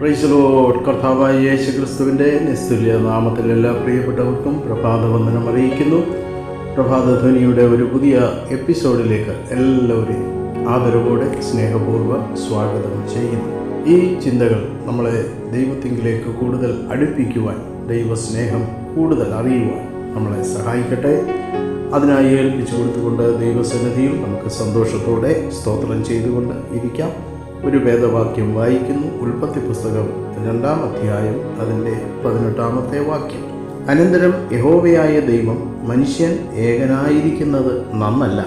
പ്രൈസലോഡ് കർത്താവായ യേശു ക്രിസ്തുവിന്റെ നിസ്തുല്യ നാമത്തിൽ എല്ലാ പ്രിയപ്പെട്ടവർക്കും പ്രഭാതവന്ദനം അറിയിക്കുന്നു. പ്രഭാതധ്വനിയുടെ ഒരു പുതിയ എപ്പിസോഡിലേക്ക് എല്ലാവരെയും ആദരവോടെ സ്നേഹപൂർവം സ്വാഗതം ചെയ്യുന്നു. ഈ ചിന്തകൾ നമ്മളെ ദൈവത്തിങ്കിലേക്ക് കൂടുതൽ അടുപ്പിക്കുവാൻ ദൈവസ്നേഹം കൂടുതൽ അറിയുവാൻ നമ്മളെ സഹായിക്കട്ടെ. അതിനായി ഏൽപ്പിച്ചു കൊടുത്തുകൊണ്ട് ദൈവസന്നിധിയിൽ നമുക്ക് സന്തോഷത്തോടെ സ്തോത്രം ചെയ്തുകൊണ്ട് ഇരിക്കാം. ഒരു വേദവാക്യം വായിക്കുന്നു. ഉൽപ്പത്തി പുസ്തകം രണ്ടാം അധ്യായം അതിന്റെ പതിനെട്ടാമത്തെ വാക്യം. അനന്തരം യഹോവയായ ദൈവം മനുഷ്യൻ ഏകനായിരിക്കുന്നത് നന്നല്ല.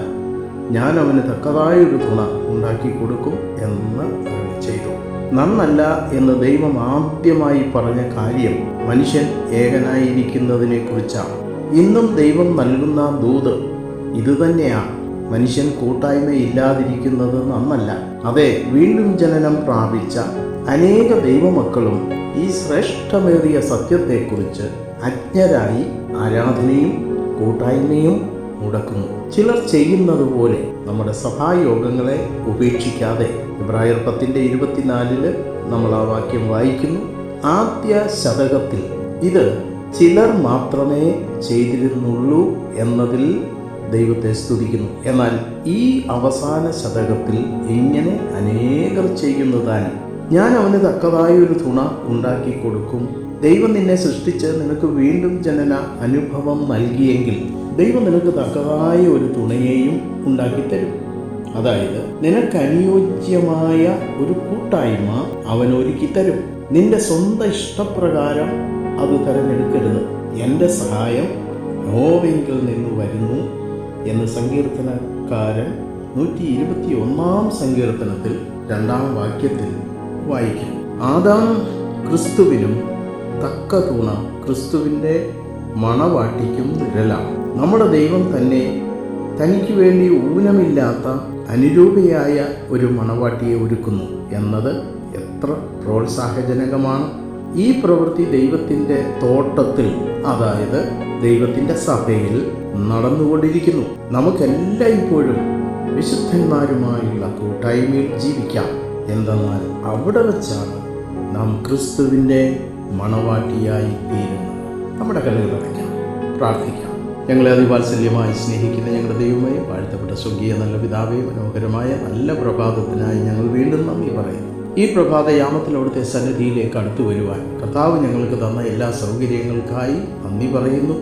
ഞാൻ അവന് തക്കതായൊരു തുണ ഉണ്ടാക്കി കൊടുക്കും എന്ന് ചെയ്തു. നന്നല്ല എന്ന് ദൈവം ആദ്യമായി പറഞ്ഞ കാര്യം മനുഷ്യൻ ഏകനായിരിക്കുന്നതിനെ കുറിച്ചാണ് ഇന്നും ദൈവം നൽകുന്ന ദൂത് ഇതുതന്നെയാണ്. മനുഷ്യൻ കൂട്ടായ്മയില്ലാതിരിക്കുന്നത് നന്നല്ല. അതെ വീണ്ടും ജനനം പ്രാപിച്ച അനേക ദൈവമക്കളും ഈ ശ്രേഷ്ഠമേറിയ സത്യത്തെക്കുറിച്ച് അജ്ഞരായി ആരാധനയും കൂട്ടായ്മയും മുടക്കുന്നു. ചിലർ ചെയ്യുന്നത് പോലെ നമ്മുടെ സഭായോഗങ്ങളെ ഉപേക്ഷിക്കാതെ ഇബ്രായർ പത്തിന്റെ ഇരുപത്തിനാലിൽ നമ്മൾ ആ വാക്യം വായിക്കുന്നു. ആദ്യ ശതകത്തിൽ ഇത് ചിലർ മാത്രമേ ചെയ്തിരുന്നുള്ളൂ എന്നതിൽ ദൈവത്തെ സ്തുതിക്കുന്നു. എന്നാൽ ഈ അവസാന ശതകത്തിൽ ഇങ്ങനെ അനേകർ ചെയ്യുന്നതാണ് ഞാൻ അവന് തക്കതായ ഒരു തുണ ഉണ്ടാക്കി കൊടുക്കും. ദൈവം നിന്നെ സൃഷ്ടിച്ച് നിനക്ക് വീണ്ടും ജനന അനുഭവം നൽകിയെങ്കിൽ ദൈവം നിനക്ക് തക്കതായ ഒരു തുണയെയും ഉണ്ടാക്കി തരും. അതായത് നിനക്ക് അനുയോജ്യമായ ഒരു കൂട്ടായ്മ അവൻ തരും. നിന്റെ സ്വന്തം ഇഷ്ടപ്രകാരം അത് തിരഞ്ഞെടുക്കരുത് എന്റെ സഹായം നോവെങ്കിൽ നിന്ന് വരുന്നു. എന്ന് സങ്കീർത്തനക്കാരൻ നൂറ്റി ഇരുപത്തി ഒന്നാം സങ്കീർത്തനത്തിൽ രണ്ടാം വാക്യത്തിൽ വായിക്കും. ആദാം ക്രിസ്തുവിനും തക്ക തൂണ ക്രിസ്തുവിന്റെ മണവാട്ടിക്കും നിഴലാണ് നമ്മുടെ ദൈവം തന്നെ തനിക്ക് വേണ്ടി ഊനമില്ലാത്ത അനുരൂപയായ ഒരു മണവാട്ടിയെ ഒരുക്കുന്നു. എന്നത് എത്ര പ്രോത്സാഹജനകമാണ്. ഈ പ്രവൃത്തി ദൈവത്തിന്റെ തോട്ടത്തിൽ അതായത് ദൈവത്തിന്റെ സഭയിൽ നടന്നുകൊണ്ടിരിക്കുന്നു. നമുക്കെല്ലായ്പ്പോഴും വിശുദ്ധന്മാരുമായുള്ള കൂട്ടായ്മയിൽ ജീവിക്കാം. എന്തെന്നാൽ അവിടെ വെച്ചാണ് നാം ക്രിസ്തുവിന്റെ മണവാട്ടിയായി തീരുന്നത്. നമ്മുടെ കലകൾ അടയ്ക്കാം പ്രാർത്ഥിക്കാം. ഞങ്ങളെ അതിവാത്സല്യമായി സ്നേഹിക്കുന്ന ഞങ്ങളുടെ ദൈവമേ വാഴ്ത്തപ്പെട്ട സ്വർഗീയ നല്ല പിതാവേ മനോഹരമായ നല്ല പ്രഭാതത്തിനായി ഞങ്ങൾ വീണ്ടും ഈ പ്രഭാതയാമത്തിൽ അവിടുത്തെ സന്നിധിയിലേക്ക് അടുത്തു വരുവാൻ കർത്താവ് ഞങ്ങൾക്ക് തന്ന എല്ലാ സൗകര്യങ്ങൾക്കായി നന്ദി പറയുന്നു.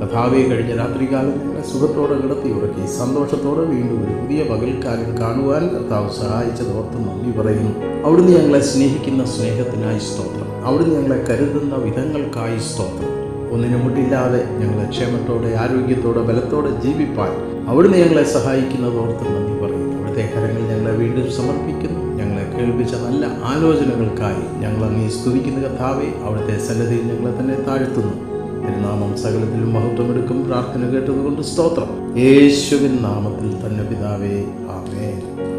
കഥാവെ കഴിഞ്ഞ രാത്രികാലം ഞങ്ങളെ സുഖത്തോടെ കിടത്തി ഉറക്കി സന്തോഷത്തോടെ വീണ്ടും ഒരു പുതിയ പകൽക്കാലം കാണുവാൻ കർത്താവ് സഹായിച്ചതോർത്ത് നന്ദി പറയുന്നു. അവിടുന്ന് ഞങ്ങളെ സ്നേഹിക്കുന്ന സ്നേഹത്തിനായി സ്തോത്രം. അവിടുന്ന് ഞങ്ങളെ കരുതുന്ന വിധങ്ങൾക്കായി സ്തോത്രം. ഒന്നിനും മുട്ടില്ലാതെ ഞങ്ങളെ ക്ഷേമത്തോടെ ആരോഗ്യത്തോടെ ബലത്തോടെ ജീവിപ്പാൻ അവിടുന്ന് ഞങ്ങളെ സഹായിക്കുന്നതോർത്ത് നന്ദി പറയുന്നു. അവിടുത്തെ കരങ്ങൾ ഞങ്ങളെ വീണ്ടും സമർപ്പിക്കുന്നു. കേൾപ്പിച്ച നല്ല ആലോചനകൾക്കായി ഞങ്ങൾ അങ്ങേ സ്തുതിക്കുന്ന കഥാവെ അവിടുത്തെ സന്നദ്ധയിൽ ഞങ്ങളെ തന്നെ താഴ്ത്തുന്നു. തിരുനാമം സകലത്തിലും മഹത്വമെടുക്കും പ്രാർത്ഥന കേട്ടതുകൊണ്ട് സ്തോത്രം. യേശുവിൻ നാമത്തിൽ തന്നെ പിതാവേ ആമേൻ.